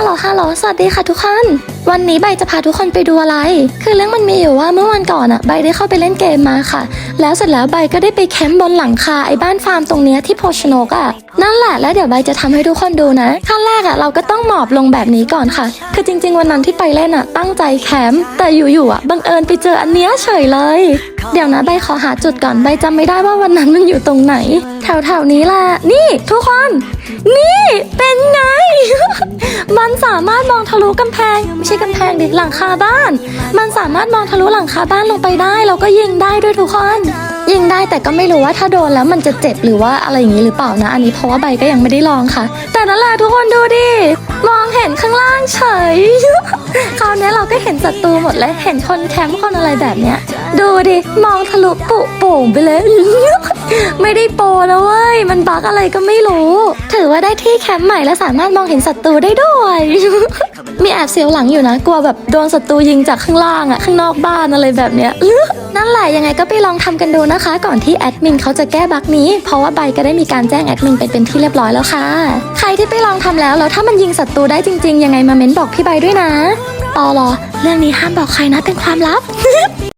ฮัลโหลฮัลโหลสวัสดีค่ะทุกคนวันนี้ใบจะพาทุกคนไปดูอะไร คือเรื่องมันมีอยู่ว่าเมื่อวันก่อนอะใบได้เข้าไปเล่นเกมมาค่ะ แล้วเสร็จแล้วใบก็ได้ไปแคมป์บนหลังคาไอ้บ้านฟาร์มตรงเนี้ยที่โพชโนกอะนั่นแหละแล้วเดี๋ยวใบจะทำให้ทุกคนดูนะขั้นแรกอะเราก็ต้องหมอบลงแบบนี้ก่อนค่ะ คือจริง ๆ วันนั้นที่ไปเล่นอะตั้งใจแคมป์แต่อยู่ๆอะบังเอิญไปเจออันเนี้ยเฉยเลย เดี๋ยวนะใบขอหาจุดก่อนใบจำไม่ได้ว่าวันนั้นมันอยู่ตรงไหน แถวๆนี้แหละนี่ ทุกคน นี่ สามารถมองทะลุกำแพง ไม่ใช่กำแพงดิหลังคาบ้าน มันสามารถมองทะลุหลังคาบ้านลงไปได้แล้วก็ยิงได้ด้วยทุกคนยิงได้แต่ก็ไม่รู้ว่าถ้าโดนแล้วมันจะเจ็บหรือว่าอะไรอย่างนี้หรือเปล่านะ อันนี้เพราะว่าใบก็ยังไม่ได้ลองค่ะ แต่นั่นแหละทุกคนดูดิ มองเห็นข้างล่างเฉย คราวนี้เราก็เห็นศัตรูหมดเลยเห็นคนแคมป์คนอะไรแบบเนี้ย ดูดิ มองทะลุปุโป่งไปเลย ไม่ได้โปรนะเว้ย มันบักอะไรก็ไม่รู้ ถือว่าได้ที่แคมป์ใหม่และสามารถมองเห็นศัตรูได้ด้วย มีแอบเสียวหลังอยู่นะ กลัวแบบโดนศัตรูยิงจากข้างล่างอะข้างนอกบ้านอะไรแบบเนี้ยนั่นแหละยังไงก็ไปลองทำกันดูนะคะ ก่อนที่แอดมินเขาจะแก้บั๊กนี้ เพราะว่าใบก็ได้มีการแจ้งแอดมินไปเป็นที่เรียบร้อยแล้วค่ะ ใครที่ไปลองทำแล้วแล้วถ้ามันยิงศัตรูได้จริง ๆ ยังไงมาเม้นบอกพี่ใบด้วยนะปอลอเรื่องนี้ห้ามบอกใครนะเป็นความลับ